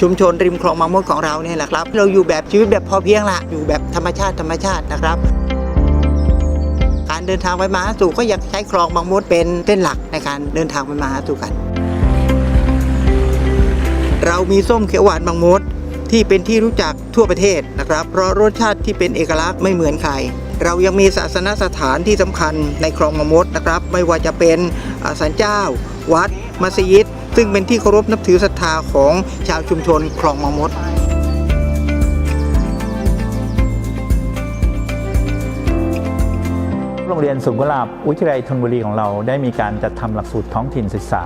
ชุมชนริมคลองบางมดของเราเนี่ยแหละครับ เราอยู่แบบชีวิตแบบพอเพียงละอยู่แบบธรรมชาติธรรมชาตินะครับ การเดินทางไปมาหาสู่ก็อยากใช้คลองบางมดเป็นเส้นหลักในการเดินทางไปมาหาสู่กัน เรามีส้มเขียวหวานบางมดที่เป็นที่รู้จักทั่วประเทศนะครับ เพราะรสชาติที่เป็นเอกลักษณ์ไม่เหมือนใคร เรายังมีศาสนสถานที่สำคัญในคลองมะมดนะครับ ไม่ว่าจะเป็นศาลเจ้า วัด มัสยิด ซึ่งเป็นที่เคารพนับถือศรัทธาของชาวชุมชนคลองมะมดโรงเรียนสุกุหลาบวิทยาลัยธนบุรีของเราได้มีการจัดทำหลักสูตรท้องถิ่นศึกษา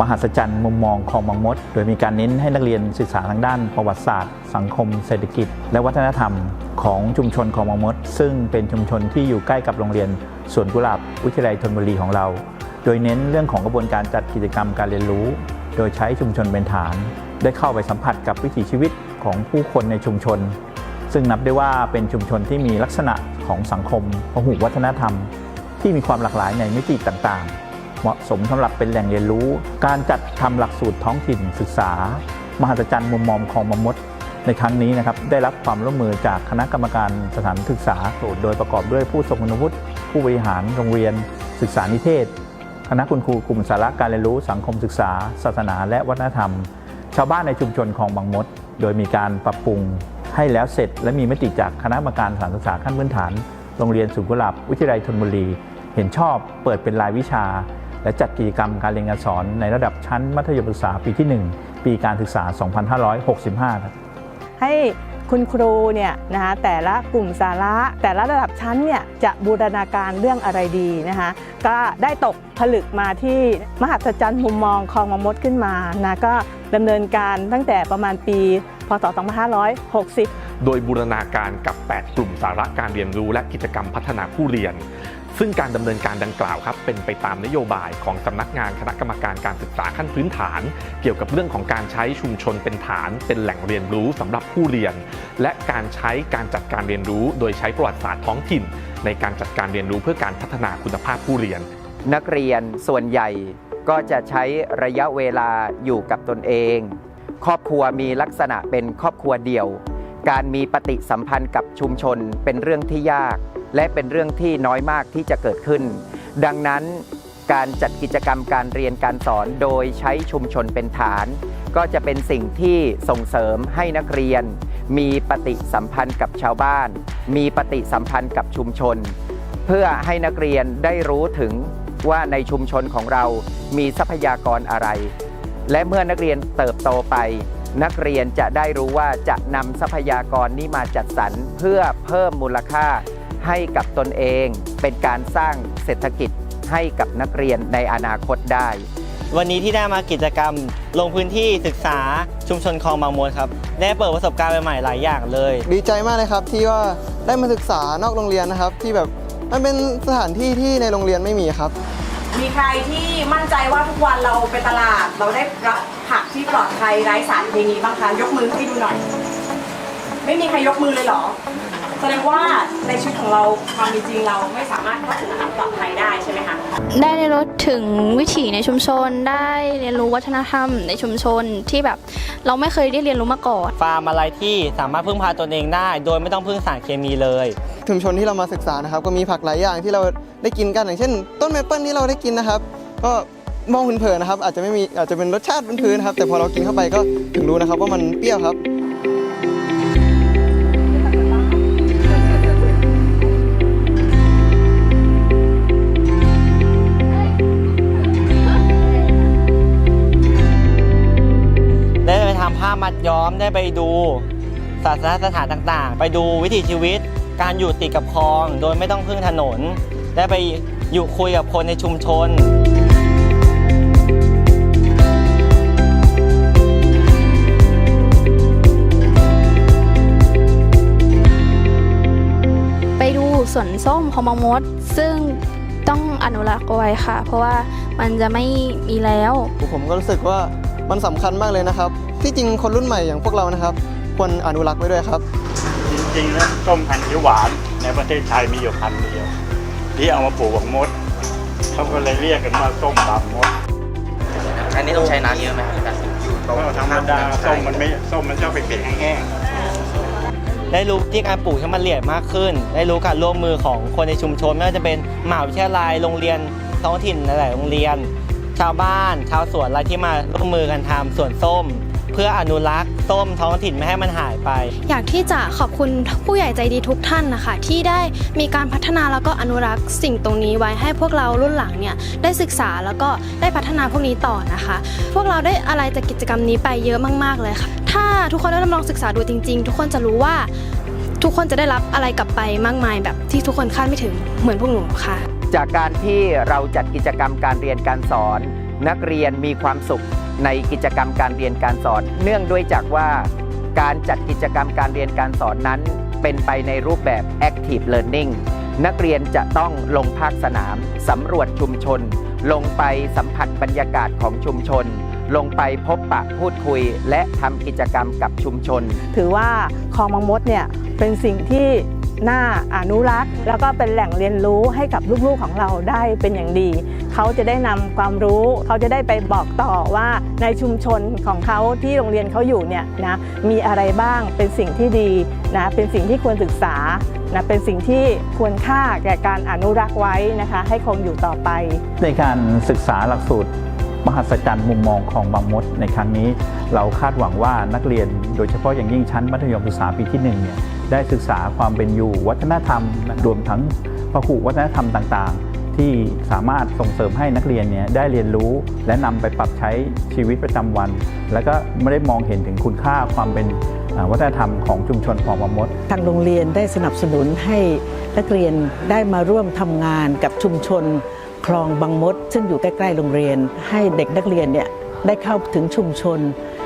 มหัศจรรย์มุมมองของบางมด โดยมีการเน้นให้นักเรียนศึกษาทางด้านประวัติศาสตร์ สังคม เศรษฐกิจ และวัฒนธรรมของชุมชนของบางมด ซึ่งเป็นชุมชนที่อยู่ใกล้กับโรงเรียนสวนกุหลาบวิทยาลัยธนบุรีของเรา โดยเน้นเรื่องของกระบวนการจัดกิจกรรมการเรียนรู้ โดยใช้ชุมชนเป็นฐาน ได้เข้าไปสัมผัสกับวิถีชีวิตของผู้คนในชุมชน ซึ่งนับได้ว่าเป็นชุมชนที่มีลักษณะของสังคมพหุวัฒนธรรม ที่มีความหลากหลายในมิติต่างๆ เหมาะสมสำหรับเป็นแหล่งเรียนรู้ การจัดทำหลักสูตรท้องถิ่นศึกษา มหัศจรรย์มุมมองของมมดในครั้งนี้นะครับได้รับความร่วมมือจากคณะกรรมการสถานศึกษาโดยประกอบด้วยผู้ทรงคุณวุฒิผู้บริหารโรงเรียน ศึกษานิเทศ คณะคุณครูกลุ่มสาระการเรียนรู้สังคมศึกษา ศาสนา และวัฒนธรรม ชาวบ้านในชุมชนของบางมด โดยมีการปรับปรุงให้แล้วเสร็จ และมีมติจากคณะกรรมการสานศึกษาขั้นพื้นฐาน โรงเรียนสุกุหลาบวิทยาลัยธนบุรี เห็นชอบเปิดเป็นรายวิชา และจัดกิจกรรมการเรียนการสอนในระดับชั้นมัธยมศึกษาปีที่ 1 ปีการศึกษา 2565 ให้ คุณครูเนี่ยนะคะแต่ละกลุ่มสาระ แต่ละระดับชั้นเนี่ยจะบูรณาการเรื่องอะไรดีนะคะก็ได้ตกผลึกมาที่มหัศจรรย์มุมมองคลองมมดขึ้นมานะก็ดำเนินการตั้งแต่ประมาณปีพศ 2560 โดยบูรณาการกับ 8 กลุ่มสาระการเรียนรู้และกิจกรรมพัฒนาผู้เรียน ซึ่งการดำเนินการดังกล่าวครับเป็นไปตามนโยบายของสำนักงานคณะกรรมการการศึกษาขั้นพื้นฐาน เกี่ยวกับเรื่องของการใช้ชุมชนเป็นฐาน เป็นแหล่งเรียนรู้สำหรับผู้เรียน และการใช้การจัดการเรียนรู้ โดยใช้ประวัติศาสตร์ท้องถิ่น ในการจัดการเรียนรู้เพื่อการพัฒนาคุณภาพผู้เรียน นักเรียนส่วนใหญ่ก็จะใช้ระยะเวลาอยู่กับตนเอง ครอบครัวมีลักษณะเป็นครอบครัวเดี่ยว การมีปฏิสัมพันธ์กับชุมชนเป็นเรื่องที่ยาก และเป็นเรื่องที่น้อยมากที่จะเกิดขึ้น ดังนั้นการจัดกิจกรรมการเรียนการสอนโดยใช้ชุมชนเป็นฐาน ก็จะเป็นสิ่งที่ส่งเสริมให้นักเรียน มีปฏิสัมพันธ์กับชาวบ้าน มีปฏิสัมพันธ์กับชุมชน เพื่อให้นักเรียนได้รู้ถึงว่าในชุมชนของเรามีทรัพยากรอะไร และเมื่อนักเรียนเติบโตไป นักเรียนจะได้รู้ว่าจะนำทรัพยากรนี้มาจัดสรรเพื่อเพิ่มมูลค่า ให้กับตนเอง เป็นการสร้างเศรษฐกิจให้กับนักเรียนในอนาคตได้ วันนี้ที่ได้มากิจกรรม ลงพื้นที่ศึกษาชุมชนคลองบางมดครับ ได้เปิดประสบการณ์ใหม่ๆหลายอย่างเลย ดีใจมากเลยครับที่ว่าได้มาศึกษานอกโรงเรียนนะครับ ที่แบบมันเป็นสถานที่ที่ในโรงเรียนไม่มีครับ มีใครที่มั่นใจว่าทุกวันเราไปตลาด เราได้รับผักที่ปลอดภัยไร้สารเคมีบ้างคะยกมือให้ดูหน่อย ไม่มีใครยกมือเลยเหรอ แสดงว่าในชีวิตของเราความเป็นจริงเราไม่สามารถเข้าถึงอาหารปลอดภัยได้ใช่ไหมคะได้เรียนรู้ถึงวิถีในชุมชน ได้เรียนรู้วัฒนธรรมในชุมชนที่แบบเราไม่เคยได้เรียนรู้มาก่อน ฟาร์มอะไรที่สามารถพึ่งพาตนเองได้ โดยไม่ต้องพึ่งสารเคมีเลย ชุมชนที่เรามาศึกษานะครับ ก็มีผักหลายอย่างที่เราได้กินกันอย่างเช่น ต้นเมเปิลที่เราได้กินนะครับ ก็มองเผินๆนะครับ อาจจะไม่มีอาจจะเป็นรสชาติพื้นๆนะครับแต่พอเรากินเข้าไปก็ถึงรู้นะครับว่ามันเปรี้ยวครับ ย้อมได้ไปดูศาสนสถานต่างๆ ไปดูวิถีชีวิต การอยู่ติดกับคลอง โดยไม่ต้องพึ่งถนน ได้ไปอยู่คุยกับคนในชุมชนไปดูสวนส้มของบางมด ซึ่งต้องอนุรักษ์เอาไว้ค่ะ เพราะว่ามันจะไม่มีแล้ว ผมก็รู้สึกว่า มันสำคัญมากเลยนะครับ ที่จริงคนรุ่นใหม่อย่างพวกเรานะครับ ควรอนุรักษ์ไว้ด้วยครับ จริงๆแล้วส้มพันธุ์เขียวหวานในประเทศไทยมีอยู่พันธุ์เดียว ที่เอามาปลูกบักมดเขาก็เลยเรียกกันว่าส้มบางมดอันนี้ต้องใช้น้ำเยอะไหมครับเพราะธรรมดาส้มมันไม่ส้มมันชอบไปเปียกแห้งได้รู้ที่การปลูกให้มันละเอียดมากขึ้น ได้รู้การร่วมมือของคนในชุมชนไม่ว่าจะเป็นมหาวิทยาลัยโรงเรียนท้องถิ่นหลายๆโรงเรียน ชาวบ้าน ชาวสวนอะไรที่มาร่วมมือกันทำสวนส้ม เพื่ออนุรักษ์ส้มท้องถิ่นไม่ให้มันหายไป อยากที่จะขอบคุณผู้ใหญ่ใจดีทุกท่านนะคะ ที่ได้มีการพัฒนาแล้วก็อนุรักษ์สิ่งตรงนี้ไว้ให้พวกเรารุ่นหลังเนี่ยได้ศึกษาแล้วก็ได้พัฒนาพวกนี้ต่อนะคะ พวกเราได้อะไรจากกิจกรรมนี้ไปเยอะมาก ๆเลยค่ะ ถ้าทุกคนได้ลองศึกษาดูจริง ๆ ทุกคนจะรู้ว่าทุกคนจะได้รับอะไรกลับไปมากมายแบบที่ทุกคนคาดไม่ถึงเหมือนพวกหนูค่ะ จากการที่เราจัดกิจกรรมการเรียนการสอน นักเรียนมีความสุขในกิจกรรมการเรียนการสอน เนื่องด้วยจากว่าการจัดกิจกรรมการเรียนการสอนนั้น เป็นไปในรูปแบบ active learning นักเรียนจะต้องลงภาคสนามสำรวจชุมชน ลงไปสัมผัสบรรยากาศของชุมชน ลงไปพบปะพูดคุย และทำกิจกรรมกับชุมชน ถือว่าคลองบางมดเนี่ยเป็นสิ่งที่ น่าอนุรักษ์ แล้วก็เป็นแหล่งเรียนรู้ให้กับลูกๆของเราได้เป็นอย่างดี เขาจะได้นำความรู้ เขาจะได้ไปบอกต่อว่าในชุมชนของเขาที่โรงเรียนเขาอยู่เนี่ยนะมีอะไรบ้างเป็นสิ่งที่ดีนะเป็นสิ่งที่ควรศึกษานะเป็นสิ่งที่ควรค่าแก่การอนุรักษ์ไว้นะคะให้คงอยู่ต่อไป ในการศึกษาหลักสูตรมหัศจรรย์มุมมองของบางมดในครั้งนี้ เราคาดหวังว่านักเรียนโดยเฉพาะอย่างยิ่งชั้นมัธยมศึกษาปีที่1เนี่ย ได้ศึกษาความเป็นอยู่วัฒนธรรม รวมทั้งพหุวัฒนธรรมต่างๆ ที่สามารถส่งเสริมให้นักเรียนเนี่ยได้เรียนรู้และนำไปปรับใช้ชีวิตประจำวัน แล้วก็ไม่ได้มองเห็นถึงคุณค่าความเป็นวัฒนธรรมของชุมชนของบางมด ทางโรงเรียนได้สนับสนุนให้นักเรียนได้มาร่วมทำงานกับชุมชนคลองบางมด ซึ่งอยู่ใกล้ ๆ โรงเรียน ให้เด็กนักเรียนเนี่ย ได้เข้าถึงชุมชน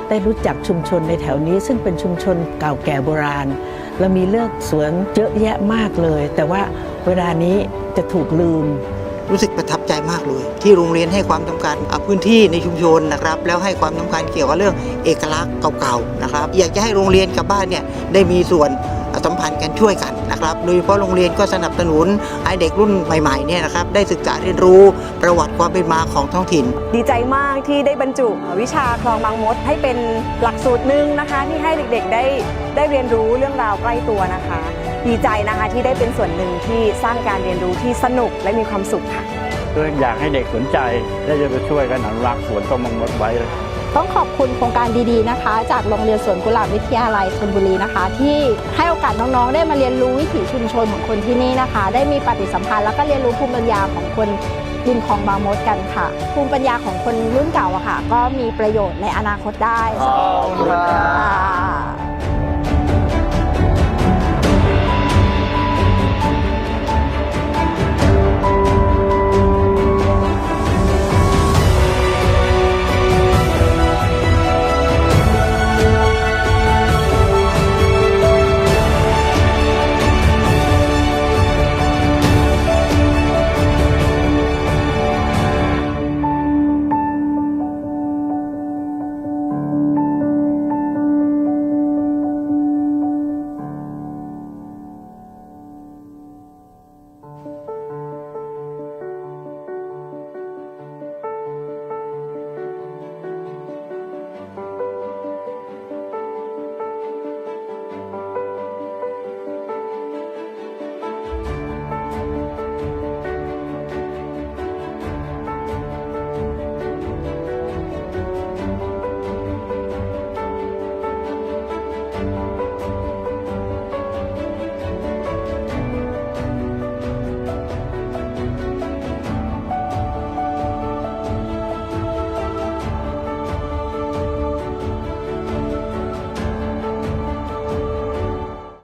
ได้รู้จักชุมชนในแถวนี้ ซึ่งเป็นชุมชนเก่าแก่โบราณและมีเลือกสวนเยอะแยะมากเลย แต่ว่าเวลานี้จะถูกลืมรู้สึกประทับใจมากเลย ที่โรงเรียนให้ความสำคัญอะพื้นที่ในชุมชนนะครับ แล้วให้ความสำคัญเกี่ยวกับเรื่องเอกลักษณ์เก่าๆนะครับ อยากจะให้โรงเรียนกับบ้านเนี่ยได้มีส่วน สัมพันธ์กันช่วยกันนะครับโดยเฉพาะโรงเรียนก็สนับสนุนให้เด็กรุ่นใหม่ๆเนี่ยนะครับได้ศึกษาเรียนรู้ประวัติความเป็นมาของท้องถิ่น ดีใจมากที่ได้บรรจุวิชาคลองบางมดให้เป็นหลักสูตรหนึ่งนะคะ ที่ให้เด็กๆได้ได้เรียนรู้เรื่องราวใกล้ตัวนะคะ ดีใจนะคะที่ได้เป็นส่วนหนึ่งที่สร้างการเรียนรู้ที่สนุกและมีความสุขค่ะๆก็อยากให้เด็กสนใจและจะไปช่วยกันอนุรักษ์สวนต้นมังมดไว้ ต้องขอบคุณโครงการดีๆนะคะ จากโรงเรียนสวนกุหลาบวิทยาลัยชนบุรีนะคะ ที่ให้โอกาสน้องๆ ได้มาเรียนรู้วิถีชุมชนของคนที่นี่นะคะ ได้มีปฏิสัมพันธ์แล้วก็เรียนรู้ภูมิปัญญาของคนริมคลองบางมดกันค่ะ ภูมิปัญญาของคนรุ่นเก่าอะค่ะ ก็มีประโยชน์ในอนาคตได้ขอบคุณค่ะ